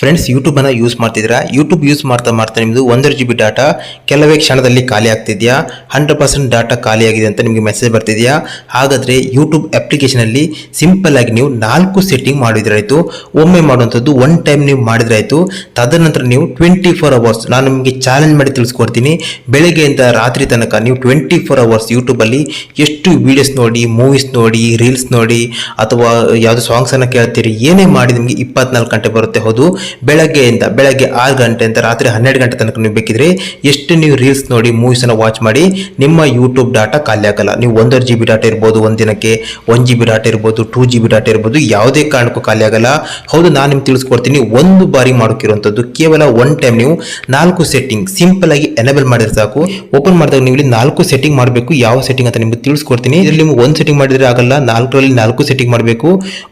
Friends ಯೂಟ್ಯೂಬನ್ನು use ಮಾಡ್ತಿದ್ದೀರಾ? YouTube use ಮಾಡ್ತಾ ಮಾಡ್ತಾ ನಿಮ್ಮದು ಒಂದರ ಜಿ ಬಿ ಡಾಟಾ ಕೆಲವೇ ಕ್ಷಣದಲ್ಲಿ ಖಾಲಿ ಆಗ್ತಿದೆಯಾ? ಹಂಡ್ರೆಡ್ ಪರ್ಸೆಂಟ್ ಡಾಟಾ ಖಾಲಿ ಆಗಿದೆ ಅಂತ ನಿಮಗೆ ಮೆಸೇಜ್ ಬರ್ತಿದೆಯಾ? ಹಾಗಾದರೆ ಯೂಟ್ಯೂಬ್ ಅಪ್ಲಿಕೇಶನಲ್ಲಿ ಸಿಂಪಲ್ ಆಗಿ ನೀವು ನಾಲ್ಕು ಸೆಟ್ಟಿಂಗ್ ಮಾಡಿದ್ರಾಯಿತು. ಒಮ್ಮೆ ಮಾಡುವಂಥದ್ದು ಒನ್ ಟೈಮ್ ನೀವು ಮಾಡಿದ್ರಾಯಿತು. ತದನಂತರ ನೀವು ಟ್ವೆಂಟಿ ಫೋರ್ ಅವರ್ಸ್ ನಾನು ನಿಮಗೆ ಚಾಲೆಂಜ್ ಮಾಡಿ ತಿಳಿಸ್ಕೊಡ್ತೀನಿ. ಬೆಳಗ್ಗೆಯಿಂದ ರಾತ್ರಿ ತನಕ ನೀವು ಟ್ವೆಂಟಿ ಫೋರ್ ಅವರ್ಸ್ ಯೂಟ್ಯೂಬಲ್ಲಿ ಎಷ್ಟು ವೀಡಿಯೋಸ್ ನೋಡಿ ಮೂವೀಸ್ ನೋಡಿ ರೀಲ್ಸ್ ನೋಡಿ, ಅಥವಾ ಯಾವುದು ಸಾಂಗ್ಸನ್ನು ಕೇಳ್ತೀರಿ, ಏನೇ ಮಾಡಿ ನಿಮಗೆ ಇಪ್ಪತ್ನಾಲ್ಕು ಗಂಟೆ ಬರುತ್ತೆ ಹೌದು. ಬೆಳಗ್ಗೆಯಿಂದ ಬೆಳಗ್ಗೆ ಆರು ಅಂತ ರಾತ್ರಿ ಹನ್ನೆರಡು ಗಂಟೆ ತನಕ ನೀವು ಬೇಕಿದ್ರೆ ಎಷ್ಟು ನೀವು ರೀಲ್ಸ್ ನೋಡಿ ಮೂವೀಸನ್ನು ವಾಚ್ ಮಾಡಿ, ನಿಮ್ಮ ಯೂಟ್ಯೂಬ್ ಡಾಟಾ ಖಾಲಿ ಆಗಲ್ಲ. ನೀವು ಒಂದೂವರೆ ಜಿ ಬಿ ಡಾಟಾ ಇರ್ಬೋದು ಒಂದಿನಕ್ಕೆ ದಿನಕ್ಕೆ ಒನ್ ಜಿ ಬಿ ಡಾಟಾ ಇರ್ಬೋದು ಟೂ ಜಿ ಬಿ ಡಾಟಾ ಇರ್ಬೋದು, ಯಾವುದೇ ಕಾರಣಕ್ಕೂ ಖಾಲಿ ಆಗಲ್ಲ. ಹೌದು, ನಾನು ನಿಮ್ಗೆ ತಿಳಿಸ್ಕೊಡ್ತೀನಿ, ಒಂದು ಬಾರಿ ಮಾಡೋಕ್ಕಿರುವಂಥದ್ದು ಕೇವಲ ಒನ್ ಟೈಮ್ ನೀವು ನಾಲ್ಕು ಸೆಟ್ಟಿಂಗ್ ಸಿಂಪಲ್ ಆಗಿ ಎನೇಬಲ್ ಮಾಡಿದ್ರೆ ಸಾಕು. ಓಪನ್ ಮಾಡಿದಾಗ ನೀವು ನಾಲ್ಕು ಸೆಟ್ಟಿಂಗ್ ಮಾಡಬೇಕು. ಯಾವ ಸೆಟ್ಟಿಂಗ್ ಅಂತ ನಿಮ್ಗೆ ತಿಳಿಸ್ಕೊಡ್ತೀನಿ. ಇದರಲ್ಲಿ ನೀವು ಒಂದು ಸೆಟ್ಟಿಂಗ್ ಮಾಡಿದ್ರೆ ಆಗಲ್ಲ, ನಾಲ್ಕರಲ್ಲಿ ನಾಲ್ಕು ಸೆಟ್ಟಿಂಗ್ ಮಾಡಬೇಕು.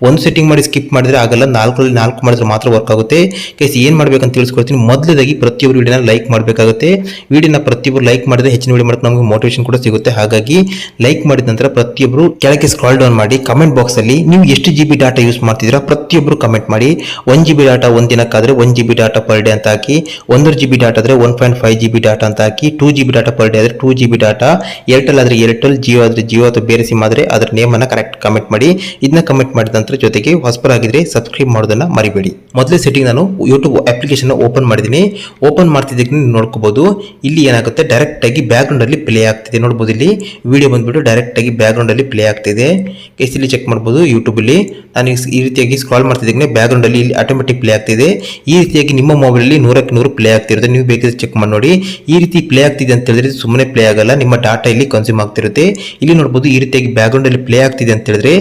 ಒಂದು ಸೆಟ್ಟಿಂಗ್ ಮಾಡಿ ಸ್ಕಿಪ್ ಮಾಡಿದ್ರೆ ಆಗಲ್ಲ, ನಾಲ್ಕರಲ್ಲಿ ನಾಲ್ಕು ಮಾಡಿದ್ರೆ ಮಾತ್ರ ವರ್ಕ್ ಆಗುತ್ತೆ. ಕೇಸ್ ಏನು ಮಾಡ್ಬೇಕಂತ ತಿಳಿಸ್ಕೊಡ್ತೀನಿ. ಮೊದಲದಾಗಿ ಪ್ರತಿಯೊಬ್ಬರು ವಿಡಿಯೋನ ಲೈಕ್ ಮಾಡಬೇಕಾಗುತ್ತೆ. ವಿಡಿಯೋನ ಪ್ರತಿಯೊಬ್ಬರು ಲೈಕ್ ಮಾಡಿದ್ರೆ ಹೆಚ್ಚಿನ ವಿಡಿಯೋ ಮಾಡೋಕೆ ನಮಗೆ ಮೋಟಿವೇಶನ್ ಕೂಡ ಸಿಗುತ್ತೆ. ಹಾಗಾಗಿ ಲೈಕ್ ಮಾಡಿದ ನಂತರ ಪ್ರತಿಯೊಬ್ಬರು ಕೆಳಗೆ ಸ್ಕ್ರಾಲ್ ಡೌನ್ ಮಾಡಿ ಕಮೆಂಟ್ ಬಾಕ್ಸ್ ಅಲ್ಲಿ ನೀವು ಎಷ್ಟು ಜಿ ಬಿ ಡಾಟಾ ಯೂಸ್ ಮಾಡ್ತಿದ್ದೀರಾ ಪ್ರತಿಯೊಬ್ಬರು ಕಮೆಂಟ್ ಮಾಡಿ. ಒನ್ ಜಿ ಬಿ ಡಾಟಾ ಒಂದು ದಿನಕ್ಕಾದರೆ one G B data per day ಅಂತ ಹಾಕಿ, ಒಂದೂವರೆ ಜಿ ಬಿ ಡಾಟಾ ಆದರೆ one point five G B data ಅಂತ ಹಾಕಿ two G B data per day ಆದರೆ two G B data Airtel ಆದರೆ Airtel Jio ಆದರೆ ಜಿಯೋ ಅಥವಾ ಬೇರೆ ಸಿಮ್ ಆದರೆ ಅದರ ನೇಮನ್ನು ಕರೆಕ್ಟ್ ಕಮೆಂಟ್ ಮಾಡಿ. ಇದನ್ನ ಕಮೆಂಟ್ ಮಾಡಿದ ನಂತರ ಜೊತೆಗೆ ಹೊಸಬರಾಗಿದ್ರೆ ಸಬ್ಸ್ಕ್ರೈಬ್ ಮಾಡೋದನ್ನ ಮರಿಬೇಡಿ. ಮೊದಲೇ ಸೆಟ್ಟಿಂಗ್ ನಾನು ಯೂಟ್ಯೂಬ್ ಅಪ್ಲಿಕೇಶನ್ ಓಪನ್ ಮಾಡಿದ್ದೀನಿ ಓಪನ್ ಮಾಡ್ತಿದ್ದಕ್ಕೆ ನೀವು ನೋಡ್ಕೋಬಹುದು ಇಲ್ಲಿ ಏನಾಗುತ್ತೆ? ಡೈರೆಕ್ಟ್ ಆಗಿ ಬ್ಯಾಕ್ಗ್ರೌಂಡ್ ಅಲ್ಲಿ ಪ್ಲೇ ಆಗ್ತಿದೆ. ನೋಡ್ಬೋದು ಇಲ್ಲಿ. ವಿಡಿಯೋ ಬಂದ್ಬಿಟ್ಟು ಡೈರೆಕ್ಟ್ ಆಗಿ ಬ್ಯಾಕ್ಗ್ರೌಂಡ್ ಅಲ್ಲಿ ಪ್ಲೇ ಆಗ್ತಿದೆ. ಕೇಸ್ ಇಲ್ಲಿ ಚೆಕ್ ಮಾಡ್ಬೋದು ಯೂಟ್ಯೂಬಲ್ಲಿ ನಾನು ಈ- ರೀತಿಯಾಗಿ ಸ್ಕ್ರಾಲ್ ಮಾಡ್ತಿದ್ದೀನಿ ಬ್ಯಾಕ್ಗ್ರೌಂಡ್ ಅಲ್ಲಿ ಇಲ್ಲಿ ಆಟೋಮೆಟಿಕ್ ಪ್ಲೇ ಆಗ್ತಿದೆ. ಈ ರೀತಿಯಾಗಿ ನಿಮ್ಮ ಮೊಬೈಲ್ ಅಲ್ಲಿ ನೂರಕ್ಕೆ ನೂರು ಪ್ಲೇ ಆಗ್ತಿರುತ್ತೆ. ನೀವು ಬೇಕಿದ್ರೆ ಚೆಕ್ ಮಾಡಿ ನೋಡಿ. ಈ ರೀತಿ ಪ್ಲೇ ಆಗ್ತಿದೆ ಅಂತ ಹೇಳಿದ್ರೆ ಸುಮ್ಮನೆ ಪ್ಲೇ ಆಗಲ್ಲ. ನಿಮ್ಮ ಡಾಟಾ ಇಲ್ಲಿ ಕನ್ಸ್ಯೂಮ್ ಆಗ್ತಿರುತ್ತೆ. ಇಲ್ಲಿ ನೋಡ್ಬೋದು ಈ ರೀತಿಯಾಗಿ ಬ್ಯಾಕ್ಗ್ರೌಂಡ್ ಅಲ್ಲಿ ಪ್ಲೇ ಆಗ್ತಿದೆ ಅಂತ ಹೇಳಿದ್ರೆ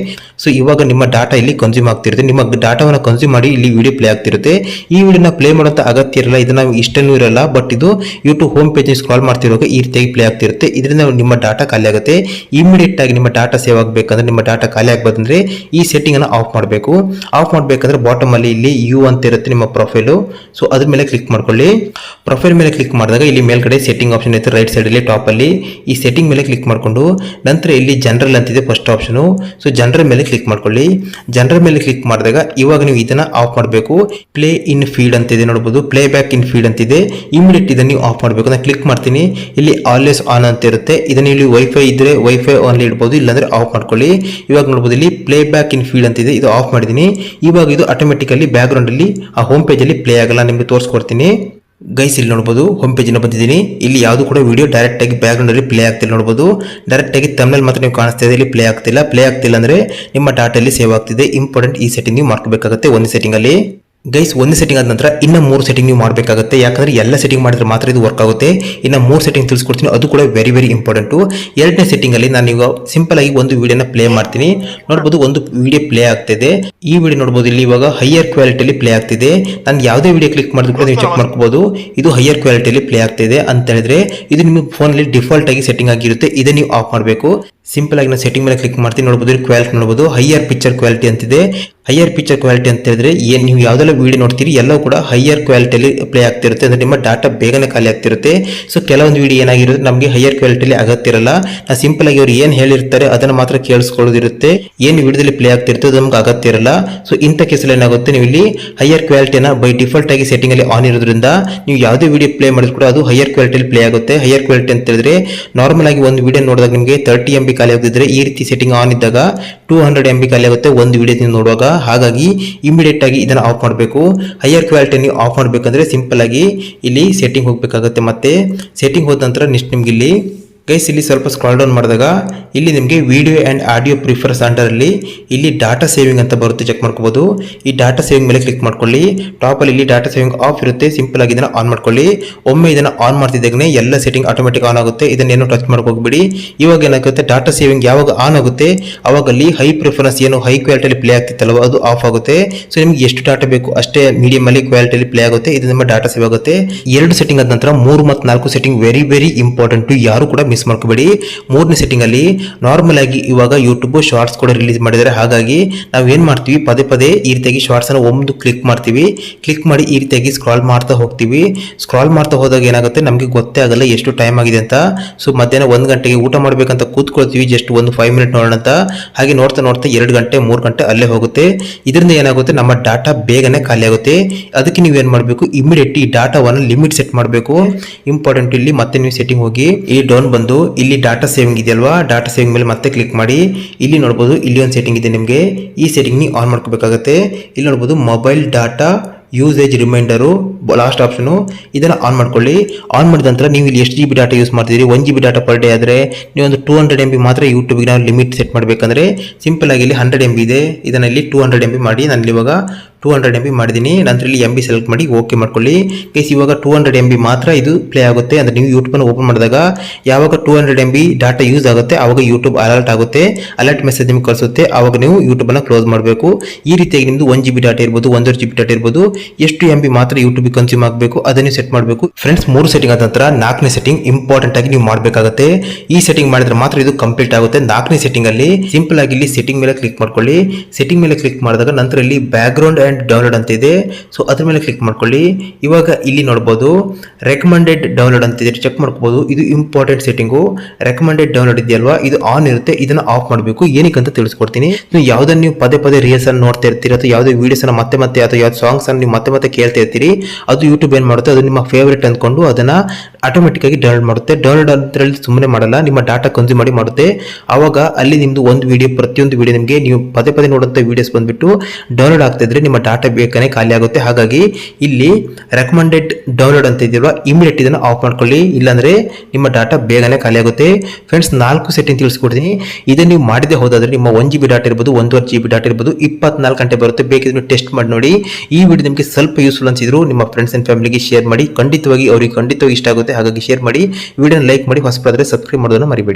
ಸೊ ಇವಾಗ ನಿಮ್ಮ ಡಾಟಾ ಇಲ್ಲಿ ಕನ್ಸ್ಯೂಮ್ ಆಗ್ತಿರುತ್ತೆ. ನಿಮ್ಮ ಡಾಟಾವನ್ನು ಕನ್ಸ್ಯೂಮ್ ಮಾಡಿ ಇಲ್ಲಿ ವಿಡಿಯೋ ಪ್ಲೇ ಆಗ್ತಿರುತ್ತೆ. ಈ ವಿಡಿಯೋನ ಪ್ಲೇ ಮಾಡೋಂಥ ಅಗತ್ಯ ಇರಲ್ಲ. ಇದನ್ನ ಇಷ್ಟನೂ ಇರಲ್ಲ. ಬಟ್ ಇದು ಯೂಟ್ಯೂಬ್ ಹೋಮ್ ಪೇಜ್ ಸ್ಕ್ರಾಲ್ ಮಾಡ್ತಿರುವಾಗ ಈ ರೀತಿಯಾಗಿ ಪ್ಲೇ ಆಗ್ತಿರುತ್ತೆ. ಇದರಿಂದ ನಿಮ್ಮ ಡಾಟಾ ಖಾಲಿ ಆಗುತ್ತೆ. ಇಮಿಡಿಯೇಟ್ ಆಗಿ ನಿಮ್ಮ ಡಾಟಾ ಸೇವ್ ಆಗಬೇಕಂದ್ರೆ, ನಿಮ್ಮ ಡಾಟಾ ಖಾಲಿ ಆಗಬೇಕಂದ್ರೆ ಈ ಸೆಟ್ಟಿಂಗ್ ಅನ್ನು ಆಫ್ ಮಾಡಬೇಕು. ಆಫ್ ಮಾಡಬೇಕಂದ್ರೆ ಬಾಟಮ್ ಅಲ್ಲಿ ಇಲ್ಲಿ ಯು ಅಂತ ಇರುತ್ತೆ ನಿಮ್ಮ ಪ್ರೊಫೈಲು ಸೊ ಅದ್ರ ಮೇಲೆ ಕ್ಲಿಕ್ ಮಾಡ್ಕೊಳ್ಳಿ. ಪ್ರೊಫೈಲ್ ಮೇಲೆ ಕ್ಲಿಕ್ ಮಾಡಿದಾಗ ಇಲ್ಲಿ ಮೇಲ್ಗಡೆ ಸೆಟ್ಟಿಂಗ್ ಆಪ್ಷನ್ ಇರುತ್ತೆ. ರೈಟ್ ಸೈಡ್ ಅಲ್ಲಿ ಟಾಪ್ ಅಲ್ಲಿ. ಈ ಸೆಟ್ಟಿಂಗ್ ಮೇಲೆ ಕ್ಲಿಕ್ ಮಾಡ್ಕೊಂಡು, ನಂತರ ಇಲ್ಲಿ ಜನರಲ್ ಅಂತಿದೆ ಫಸ್ಟ್ ಆಪ್ಷನ್ ಸೊ ಜನರಲ್ ಮೇಲೆ ಕ್ಲಿಕ್ ಮಾಡ್ಕೊಳ್ಳಿ. ಜನರ ಮೇಲೆ ಕ್ಲಿಕ್ ಮಾಡಿದಾಗ ಇವಾಗ ನೀವು ಇದನ್ನ ಆಫ್ ಮಾಡಬೇಕು. ಪ್ಲೇ ಇನ್ ಫೀಡ್ ಅಂತ ಇದೆ ನೋಡಬಹುದು ಪ್ಲೇ ಬ್ಯಾಕ್ ಇನ್ ಫೀಡ್ ಅಂತಿದೆ. ಇಮಿಡಿಯೇಟ್ ಇದನ್ನ ನೀವು ಆಫ್ ಮಾಡಬೇಕು ನಾನು ಕ್ಲಿಕ್ ಮಾಡ್ತೀನಿ. ಇಲ್ಲಿ ಆಲ್ವೇಸ್ ಆನ್ ಅಂತ ಇರುತ್ತೆ. ಇದನ್ನ ಇಲ್ಲಿ ವೈಫೈ ಇದ್ರೆ ವೈಫೈ ಆನ್ ಇಡಬಹುದು ಇಲ್ಲಾಂದ್ರೆ ಆಫ್ ಮಾಡ್ಕೊಳ್ಳಿ. ಇವಾಗ ನೋಡಬಹುದು ಇಲ್ಲಿ ಪ್ಲೇ ಬ್ಯಾಕ್ ಇನ್ ಫೀಡ್ ಅಂತಿದೆ. ಇದು ಆಫ್ ಮಾಡಿದ್ದೀನಿ. ಇವಾಗ ಇದು ಆಟೋಮೆಟಿಕಲಿ ಬ್ಯಾಕ್ಗ್ರೌಂಡ್ ಅಲ್ಲಿ ಆ ಹೋಮ್ ಪೇಜ್ ಅಲ್ಲಿ ಪ್ಲೇ ಆಗಲ್ಲ. ನಿಮಗೆ ತೋರಿಸ್ಕೊಡ್ತೀನಿ. ಗೈಸ್ ಇಲ್ಲಿ ನೋಡಬಹುದು ಹೋಮ್ ಪೇಜ್ ಬಂದಿದ್ದೀನಿ. ಇಲ್ಲಿ ಯಾವುದು ಕೂಡ ವಿಡಿಯೋ ಡೈರೆಕ್ಟ್ ಆಗಿ ಬ್ಯಾಕ್ಗ್ರೌಂಡ್ ಅಲ್ಲಿ ಪ್ಲೇ ಆಗ್ತಿಲ್ಲ ನೋಡಬಹುದು ಡೈರೆಕ್ಟ್ ಆಗಿ ತಮ್ಮಲ್ಲಿ ಮಾತ್ರ ನೀವು ಕಾಣಿಸ್ತಾ ಇದೆ, ಇಲ್ಲಿ ಪ್ಲೇ ಆಗ್ತಿಲ್ಲ. ಪ್ಲೇ ಆಗ್ತಿಲ್ಲ ಅಂದ್ರೆ ನಿಮ್ಮ ಡಾಟಾ ಅಲ್ಲಿ ಸೇವ್ ಆಗ್ತಿದೆ. ಇಂಪಾರ್ಟೆಂಟ್ ಈ ಸೆಟ್ಟಿಂಗ್ ನೀವು ಮಾಡ್ಕೋಬೇಕಾಗುತ್ತೆ. ಒಂದು ಸೆಟ್ಟಿಂಗ್ ಅಲ್ಲಿ. ಗೈಸ್ ಒಂದು ಸೆಟ್ಟಿಂಗ್ ಆದ ನಂತರ ಇನ್ನ ಮೂರು ಸೆಟ್ಟಿಂಗ್ ನೀವು ಮಾಡಬೇಕಾಗುತ್ತೆ. ಯಾಕಂದ್ರೆ ಎಲ್ಲ ಸೆಟ್ಟಿಂಗ್ ಮಾಡಿದ್ರೆ ಮಾತ್ರ ಇದು ವರ್ಕ್ ಆಗುತ್ತೆ. ಇನ್ನ ಮೂರು ಸೆಟ್ಟಿಂಗ್ ತಿಳಿಸ್ಕೊಡ್ತೀನಿ. ಅದು ಕೂಡ ವೆರಿ ವೆರಿ ಇಂಪಾರ್ಟೆಂಟು ಎರಡನೇ ಸೆಟ್ಟಿಂಗ್ ಅಲ್ಲಿ ನಾನು ಈಗ ಸಿಂಪಲ್ ಆಗಿ ಒಂದು ವಿಡಿಯೋನ ಪ್ಲೇ ಮಾಡ್ತೀನಿ. ನೋಡ್ಬೋದು ಒಂದು ವಿಡಿಯೋ ಪ್ಲೇ ಆಗ್ತಿದೆ. ಈ ವಿಡಿಯೋ ನೋಡ್ಬೋದು ಇಲ್ಲಿ ಇವಾಗ ಹೈಯರ್ ಕ್ವಾಲಿಟಿಯಲ್ಲಿ ಪ್ಲೇ ಆಗ್ತಿದೆ. ನಾನು ಯಾವುದೇ ವಿಡಿಯೋ ಕ್ಲಿಕ್ ಮಾಡಿದ್ರು ನೀವು ಚೆಕ್ ಮಾಡ್ಕೋಬೋದು. ಇದು ಹೈಯರ್ ಕ್ವಾಲಿಟಿಯಲ್ಲಿ ಪ್ಲೇ ಆಗ್ತಿದೆ ಅಂತ ಹೇಳಿದ್ರೆ ಇದು ನಿಮ್ಮ ಫೋನಲ್ಲಿ ಡಿಫಾಲ್ಟ್ ಆಗಿ ಸೆಟ್ಟಿಂಗ್ ಆಗಿರುತ್ತೆ. ಇದನ್ನ ನೀವು ಆಫ್ ಮಾಡಬೇಕು. ಸಿಂಪಲ್ ಆಗಿ ನಾನು ಸೆಟ್ಟಿಂಗ್ ಮೇಲೆ ಕ್ಲಿಕ್ ಮಾಡ್ತೀನಿ. ನೋಡ್ಬೋದು ಕ್ವಾಲಿಟಿ ನೋಡ್ಬೋದು. ಹೈಯರ್ ಪಿಕ್ಚರ್ ಕ್ವಾಲಿಟಿ ಅಂತಿದೆ. ಹೈಯರ್ ಪಿಕ್ಚರ್ ಕ್ವಾಲಿಟಿ ಅಂತ ಹೇಳಿದ್ರೆ, ಏನ್ ನೀವು ಯಾವ್ದೆಲ್ಲ ವಿಡಿಯೋ ನೋಡ್ತೀರಿ, ಎಲ್ಲವೂ ಕೂಡ ಹೈಯರ್ ಕ್ವಾಲಿಟಿಯಲ್ಲಿ ಪ್ಲೇ ಆಗ್ತಿರುತ್ತೆ. ಅಂದ್ರೆ ನಿಮ್ಮ ಡಾಟಾ ಬೇಗನೆ ಖಾಲಿ ಆಗ್ತಿರುತ್ತೆ. ಸೊ ಕೆಲವೊಂದು ವಿಡಿಯೋ ಏನಾಗಿರುತ್ತೆ, ನಮಗೆ ಹೈಯರ್ ಕ್ವಾಲಿಟಿಯಲ್ಲಿ ಅಗತ್ಯ ಇರಲ್ಲ ನಾ ಸಿಂಪಲ್ ಆಗಿ ಅವ್ರು ಏನ್ ಹೇಳಿರ್ತಾರೆ, ಅದನ್ನ ಮಾತ್ರ ಕೇಳಿಸ್ಕೊಳ್ಳೋದಿರುತ್ತೆ. ಏನು ವಿಡಿಯೋದಲ್ಲಿ ಪ್ಲೇ ಆಗ್ತಿರುತ್ತೆ, ಅದು ನಮ್ಗೆ ಆಗತ್ತಿರಲ್ಲ ಸೊ ಇಂಥ ಕೇಸಲ್ಲಿ ಏನಾಗುತ್ತೆ, ನೀವು ಇಲ್ಲಿ ಹೈಯರ್ ಕ್ವಾಲಿಟಿನ ಬೈ ಡಿಫಾಲ್ಟ್ ಆಗಿ ಸೆಟ್ಟಿಂಗ್ ಅಲ್ಲಿ ಆನ್ ಇರೋದ್ರಿಂದ, ನೀವು ಯಾವುದೇ ವಿಡಿಯೋ ಪ್ಲೇ ಮಾಡಿದ್ರು ಕೂಡ ಅದು ಹೈಯರ್ ಕ್ವಾಲಿಟಿಯಲ್ಲಿ ಪ್ಲೇ ಆಗುತ್ತೆ. ಹೈಯರ್ ಕ್ವಾಲಿಟಿ ಅಂತ ಹೇಳಿದ್ರೆ ನಾರ್ಮಲ್ ಆಗಿ ಒಂದು ವಿಡಿಯೋ ನೋಡಿದಾಗ ನಿಮಗೆ ತರ್ಟಿ ಎಂ ಬಿ ಖಾಲಿ ಆಗಿದ್ರೆ ಈ ರೀತಿ ಸೆಟ್ಟಿಂಗ್ ಆನ್ ಇದ್ದಾಗ ಟೂ ಹಂಡ್ರೆಡ್ ಎಂ ಬಿ ಖಾಲಿ ಆಗುತ್ತೆ ಒಂದು ವಿಡಿಯೋ ನೋಡುವಾಗ. ಹಾಗಾಗಿ ಇಮಿಡಿಯೇಟ್ ಆಗಿ ಇದನ್ನ ಆಫ್ ಮಾಡಬೇಕು. ಹೈಯರ್ ಕ್ವಾಲಿಟಿ ನೀವು ಆಫ್ ಮಾಡಬೇಕಂದ್ರೆ ಸಿಂಪಲ್ ಆಗಿ ಇಲ್ಲಿ ಸೆಟ್ಟಿಂಗ್ ಹೋಗಬೇಕಾಗುತ್ತೆ ಮತ್ತೆ. ಸೆಟ್ಟಿಂಗ್ ಹೋದ ನಂತರ ನೆಕ್ಸ್ಟ್ ನಿಮ್ಗೆ ಇಲ್ಲಿ ಗೈಸ್ ಇಲ್ಲಿ ಸ್ವಲ್ಪ ಸ್ಕ್ರಾಲ್ ಡೌನ್ ಮಾಡಿದಾಗ, ಇಲ್ಲಿ ನಿಮಗೆ ವಿಡಿಯೋ ಆ್ಯಂಡ್ ಆಡಿಯೋ ಪ್ರಿಫರ್ಸ್ ಅಂಡರಲ್ಲಿ ಇಲ್ಲಿ ಡಾಟಾ ಸೇವಿಂಗ್ ಅಂತ ಬರುತ್ತೆ ಚೆಕ್ ಮಾಡ್ಕೋಬೋದು. ಈ ಡಾಟಾ ಸೇವಿಂಗ್ ಮೇಲೆ ಕ್ಲಿಕ್ ಮಾಡ್ಕೊಳ್ಳಿ. ಟಾಪಲ್ಲಿ ಇಲ್ಲಿ ಡಾಟಾ ಸೇವಿಂಗ್ ಆಫ್ ಇರುತ್ತೆ ಸಿಂಪಲ್ ಆಗಿ ಇದನ್ನ ಆನ್ ಮಾಡ್ಕೊಳ್ಳಿ. ಒಮ್ಮೆ ಇದನ್ನ ಆನ್ ಮಾಡ್ತಿದ್ದಾಗನೇ ಎಲ್ಲ ಸೆಟ್ಟಿಂಗ್ ಆಟೋಮೆಟಿಕ್ ಆನ್ ಆಗುತ್ತೆ. ಇದನ್ನೇನು ಟಚ್ ಮಾಡ್ಕೋಗ್ಬಿಡಿ ಇವಾಗ ಏನಾಗುತ್ತೆ ಡಾಟಾ ಸೇವಿಂಗ್ ಯಾವಾಗ ಆನ್ ಆಗುತ್ತೆ, ಅವಾಗ ಅಲ್ಲಿ ಹೈ ಪ್ರಿಫರೆನ್ಸ್ ಏನು ಹೈ ಕ್ವಾಲಿಟಿಯಲ್ಲಿ ಪ್ಲೇ ಆಗ್ತಿತ್ತಲ್ವ, ಅದು ಆಫ್ ಆಗುತ್ತೆ. ಸೊ ನಿಮ್ಗೆ ಎಷ್ಟು ಡಾಟಾ ಬೇಕು, ಅಷ್ಟೇ ಮೀಡಿಯಮ್ ಅಲ್ಲಿ ಕ್ವಾಲಿಟಿಯಲ್ಲಿ ಪ್ಲೇ ಆಗುತ್ತೆ. ಇದು ನಿಮ್ಮ ಡಾಟಾ ಸೇವ್ ಆಗುತ್ತೆ. ಎರಡು ಸೆಟ್ಟಿಂಗ್ ಆದ ನಂತರ ಮೂರು ಮತ್ತು ನಾಲ್ಕು ಸೆಟ್ಟಿಂಗ್ ವೆರಿ ವೆರಿ ಇಂಪಾರ್ಟೆಂಟ್ ಯಾರು ಕೂಡ ಮಿಸ್ ಮಾಡ್ಕೋಬೇಡಿ. ಮೂರನೇ ಸೆಟ್ಟಿಂಗಲ್ಲಿ ನಾರ್ಮಲ್ ಆಗಿ ಇವಾಗ ಯೂಟ್ಯೂಬ್ ಶಾರ್ಟ್ಸ್ ಕೂಡ ರಿಲೀಸ್ ಮಾಡಿದ್ದಾರೆ. ಹಾಗಾಗಿ ನಾವು ಏನು ಮಾಡ್ತೀವಿ? ಪದೇ ಪದೇ ಈ ರೀತಿಯಾಗಿ ಶಾರ್ಟ್ಸನ್ನು ಒಂದು ಕ್ಲಿಕ್ ಮಾಡ್ತೀವಿ. ಕ್ಲಿಕ್ ಮಾಡಿ ಈ ರೀತಿಯಾಗಿ ಸ್ಕ್ರಾಲ್ ಮಾಡ್ತಾ ಹೋಗ್ತೀವಿ. ಸ್ಕ್ರಾಲ್ ಮಾಡ್ತಾ ಹೋದಾಗ ಏನಾಗುತ್ತೆ? ನಮಗೆ ಗೊತ್ತೇ ಆಗಲ್ಲ ಎಷ್ಟು ಟೈಮ್ ಆಗಿದೆ ಅಂತ. ಸೊ ಮಧ್ಯಾಹ್ನ ಒಂದು ಗಂಟೆಗೆ ಊಟ ಮಾಡಬೇಕಂತ ಕೂತ್ಕೊಳ್ತೀವಿ. ಜಸ್ಟ್ ಒಂದು ಫೈವ್ ಮಿನಿಟ್ ನೋಡೋಣ ಅಂತ. ಹಾಗೆ ನೋಡ್ತಾ ನೋಡ್ತಾ ಎರಡು ಗಂಟೆ, ಮೂರು ಗಂಟೆ ಅಲ್ಲೇ ಹೋಗುತ್ತೆ. ಇದರಿಂದ ಏನಾಗುತ್ತೆ? ನಮ್ಮ ಡಾಟಾ ಬೇಗನೆ ಖಾಲಿ ಆಗುತ್ತೆ. ಅದಕ್ಕೆ ನೀವು ಏನು ಮಾಡಬೇಕು? ಇಮಿಡಿಯೇಟ್ ಈ ಡಾಟಾವನ್ನು ಲಿಮಿಟ್ ಸೆಟ್ ಮಾಡಬೇಕು. ಇಂಪಾರ್ಟೆಂಟ್ ಇಲ್ಲಿ ಮತ್ತೆ ನೀವು ಸೆಟ್ಟಿಂಗ್ ಹೋಗಿ, ಈ ಡೌನ್ ಬಂದು ಇಲ್ಲಿ ಡಾಟಾ ಸೇವಿಂಗ್ ಇದೆಯಲ್ವಾ? ಡಾಟಾ ಸೇವಿಂಗ್ ಮೇಲೆ ಮತ್ತೆ ಕ್ಲಿಕ್ ಮಾಡಿ. ಇಲ್ಲಿ ನೋಡ್ಬೋದು, ಇಲ್ಲಿ ಒಂದು ಸೆಟ್ಟಿಂಗ್ ಇದೆ ನಿಮಗೆ. ಈ ಸೆಟ್ಟಿಂಗ್ ನೀವು ಆನ್ ಮಾಡ್ಕೋಬೇಕಾಗುತ್ತೆ. ಇಲ್ಲಿ ನೋಡ್ಬೋದು mobile data usage reminder last option ಇದನ್ನು ಆನ್ ಮಾಡ್ಕೊಳ್ಳಿ. ಆನ್ ಮಾಡಿದ ನಂತರ ನೀವು ಇಲ್ಲಿ ಎಷ್ಟು ಜಿ ಬಿ ಡಾಟಾ ಯೂಸ್ ಮಾಡ್ತಿದ್ದೀರಿ? One G B data per day ಆದರೆ ನೀವು ಒಂದು ಟೂ ಹಂಡ್ರೆಡ್ ಎಂ ಬಿ ಮಾತ್ರ ಯೂಟ್ಯೂಬ್ಗೆ ನಾವು ಲಿಮಿಟ್ ಸೆಟ್ ಮಾಡಬೇಕಂದ್ರೆ ಸಿಂಪಲ್ ಆಗಿ ಇಲ್ಲಿ ಹಂಡ್ರೆಡ್ ಎಂ ಬಿ ಇದೆ. ಇದನ್ನು ಇಲ್ಲಿ ಟೂ ಹಂಡ್ರೆಡ್ ಎಂ ಬಿ ಮಾಡಿ. ನಾನು ಇವಾಗ ಟೂ ಹಂಡ್ರೆಡ್ ಎಂ ಬಿ ಮಾಡಿದ್ದೀನಿ ನಂತರ ಇಲ್ಲಿ ಎಂ ಬಿ ಸೆಲೆಕ್ಟ್ ಮಾಡಿ ಓಕೆ ಮಾಡ್ಕೊಳ್ಳಿ. ಕೇಸ್ ಇವಾಗ ಟೂ ಹಂಡ್ರೆಡ್ ಎಂ ಬಿ ಮಾತ್ರ ಇದು ಪ್ಲೇ ಆಗುತ್ತೆ. ಅಂದರೆ ನೀವು ಯೂಟ್ಯೂಬನ್ನು ಓಪನ್ ಮಾಡಿದಾಗ ಯಾವಾಗ two hundred M B data use ಆಗುತ್ತೆ ಆವಾಗ ಯೂಟ್ಯೂಬ್ ಅಲರ್ಟ್ ಆಗುತ್ತೆ. ಅಲರ್ಟ್ ಮೆಸೇಜ್ ನಿಮ್ಗೆ ಕಳಿಸುತ್ತೆ. ಆವಾಗ ನೀವು ಯೂಟ್ಯೂಬನ್ನು ಕ್ಲೋಸ್ ಮಾಡಬೇಕು. ಈ ರೀತಿಯಾಗಿ ನಿಮ್ಮದು ಒನ್ ಜಿ ಬಿ ಡಾಟಾ ಇರ್ಬೋದು, ಒಂದೂವರೆ ಜಿ ಬಿ ಡಾಟಾ ಇರ್ಬೋದು, ಎಷ್ಟು ಎಂ ಬಿ ಮಾತ್ರ ಯೂಟ್ಯೂಬ್ ಕನ್ಸ್ಯೂಮ್ ಆಗಬೇಕು, ಅದನ್ನು ಸೆಟ್ ಮಾಡಬೇಕು. ಫ್ರೆಂಡ್ಸ್ ಮೂರು ಸೆಟ್ಟಿಂಗ್ ಆದ ನಂತರ ನಾಲ್ಕನೇ ಸೆಟ್ಟಿಂಗ್ ಇಂಪಾರ್ಟೆಂಟ್ ಆಗಿ ನೀವು ಮಾಡಬೇಕಾಗುತ್ತೆ. ಈ ಸೆಟ್ಟಿಂಗ್ ಮಾಡಿದ್ರೆ ಮಾತ್ರ ಇದು ಕಂಪ್ಲೀಟ್ ಆಗುತ್ತೆ. ನಾಲ್ಕನೇ ಸೆಟ್ಟಿಂಗ್ ಅಲ್ಲಿ ಸಿಂಪಲ್ ಆಗಿ ಇಲ್ಲಿ ಸೆಟ್ಟಿಂಗ್ ಮೇಲೆ ಕ್ಲಿಕ್ ಮಾಡ್ಕೊಳ್ಳಿ. ಸೆಟ್ಟಿಂಗ್ ಮೇಲೆ ಕ್ಲಿಕ್ ಮಾಡಿದಾಗ ನಂತರ ಇಲ್ಲಿ ಬ್ಯಾಕ್ ಗ್ರೌಂಡ್ ಅಂಡ್ ಡೌನ್ಲೋಡ್ ಅಂತ ಇದೆ. ಸೊ ಅದ್ರ ಮೇಲೆ ಕ್ಲಿಕ್ ಮಾಡ್ಕೊಳ್ಳಿ. ಇವಾಗ ಇಲ್ಲಿ ನೋಡ್ಬೋದು ರೆಕಮೆಂಡೆಡ್ ಡೌನ್ಲೋಡ್ ಅಂತ ಇದೆ. ಚೆಕ್ ಮಾಡ್ಕೋಬಹುದು ಇದು ಇಂಪಾರ್ಟೆಂಟ್ ಸೆಟ್ಟಿಂಗು ರೆಕಮೆಂಡೆಡ್ ಡೌನ್ಲೋಡ್ ಇದೆಯಲ್ವಾ? ಇದು ಆನ್ ಇರುತ್ತೆ. ಇದನ್ನ ಆಫ್ ಮಾಡಬೇಕು. ಏನಕ್ಕೆ ಅಂತ ತಿಳಿಸ್ಕೊಡ್ತೀನಿ. ಯಾವ್ದನ್ನ ನೀವು ಪದೇ ಪದೇ ರೀಲ್ಸ್ ಅನ್ನು ನೋಡ್ತಾ ಇರ್ತೀರಿ, ಅಥವಾ ಯಾವುದೇ ವಿಡಿಯೋಸ್ ಅನ್ನ ಮತ್ತೆ ಮತ್ತೆ, ಅಥವಾ ಯಾವ್ದು ಸಾಂಗ್ಸ್ ಅನ್ನು ನೀವು ಮತ್ತೆ ಮತ್ತೆ ಕೇಳ್ತಾ ಇರ್ತೀರಿ, ಅದು ಯೂಟ್ಯೂಬ್ ಏನು ಮಾಡುತ್ತೆ? ಅದು ನಿಮ್ಮ ಫೇವ್ರೇಟ್ ಅಂದ್ಕೊಂಡು ಅದನ್ನ ಆಟೋಮೆಟಿಕ್ ಆಗಿ ಡೌನ್ಲೋಡ್ ಮಾಡುತ್ತೆ. ಡೌನ್ಲೋಡ್ ಅಂತೇಳಿ ಸುಮ್ಮನೆ ಮಾಡಲ್ಲ. ನಿಮ್ಮ ಡಾಟಾ ಕನ್ಸ್ಯೂಮ್ ಮಾಡಿ ಮಾಡುತ್ತೆ. ಆವಾಗ ಅಲ್ಲಿ ನಿಮ್ದು ಒಂದು ವಿಡಿಯೋ ಪ್ರತಿಯೊಂದು ವಿಡಿಯೋ ನಿಮಗೆ ನೀವು ಪದೇ ಪದೇ ನೋಡುವಂಥ ವೀಡಿಯೋಸ್ ಬಂದ್ಬಿಟ್ಟು ಡೌನ್ಲೋಡ್ ಆಗ್ತಾ ಇದ್ರೆ ನಿಮ್ಮ ಡಾಟಾ ಬೇಗನೆ ಖಾಲಿ ಆಗುತ್ತೆ. ಹಾಗಾಗಿ ಇಲ್ಲಿ ರೆಕಮೆಂಡೆಡ್ ಡೌನ್ಲೋಡ್ ಅಂತ ಇದೆಯಲ್ವಾ ಇಮಿಡಿಯೇಟ್ ಇದನ್ನು ಆಫ್ ಮಾಡ್ಕೊಳ್ಳಿ. ಇಲ್ಲಾಂದರೆ ನಿಮ್ಮ ಡಾಟಾ ಬೇಗನೆ ಖಾಲಿ ಆಗುತ್ತೆ. ಫ್ರೆಂಡ್ಸ್ ನಾಲ್ಕು ಸೆಟ್ಟಿಂಗ್ ತಿಳಿಸ್ಕೊಡ್ತೀನಿ. ಇದನ್ನು ನೀವು ಮಾಡಿದೆ ಹೋದಾದರೆ ನಿಮ್ಮ ಒನ್ ಜಿ ಬಿ ಡಾಟಾ ಇರ್ಬೋದು, ಒಂದೂವರೆ ಜಿ ಬಿ ಡಾಟಾ ಇರ್ಬೋದು, ಇಪ್ಪತ್ನಾಲ್ಕು ಗಂಟೆ ಬರುತ್ತೆ. ಬೇಕಿದ್ರೆ ಟೆಸ್ಟ್ ಮಾಡಿ ನೋಡಿ. ಈ ವಿಡಿಯೋ ನಿಮಗೆ ಸ್ವಲ್ಪ ಯೂಸ್ಫುಲ್ ಅನ್ಸಿದ್ರು ನಿಮ್ಮ ಫ್ರೆಂಡ್ಸ್ ಅಂಡ್ ಫ್ಯಾಮಿಲಿಗೆ ಶೇರ್ ಮಾಡಿ. ಖಂಡಿತವಾಗಿ ಅವರಿಗೆ ಖಂಡಿತವಾಗಿ ಇಷ್ಟ ಆಗುತ್ತೆ. ಹಾಗಾಗಿ ಶೇರ್ ಮಾಡಿ. ವಿಡಿಯೋನ ಲೈಕ್ ಮಾಡಿ. ಹೊಸಬಾದ್ರೆ ಸಬ್ಸ್ಕ್ರೈಬ್ ಮಾಡೋದನ್ನು ಮರಿಬೇಡಿ.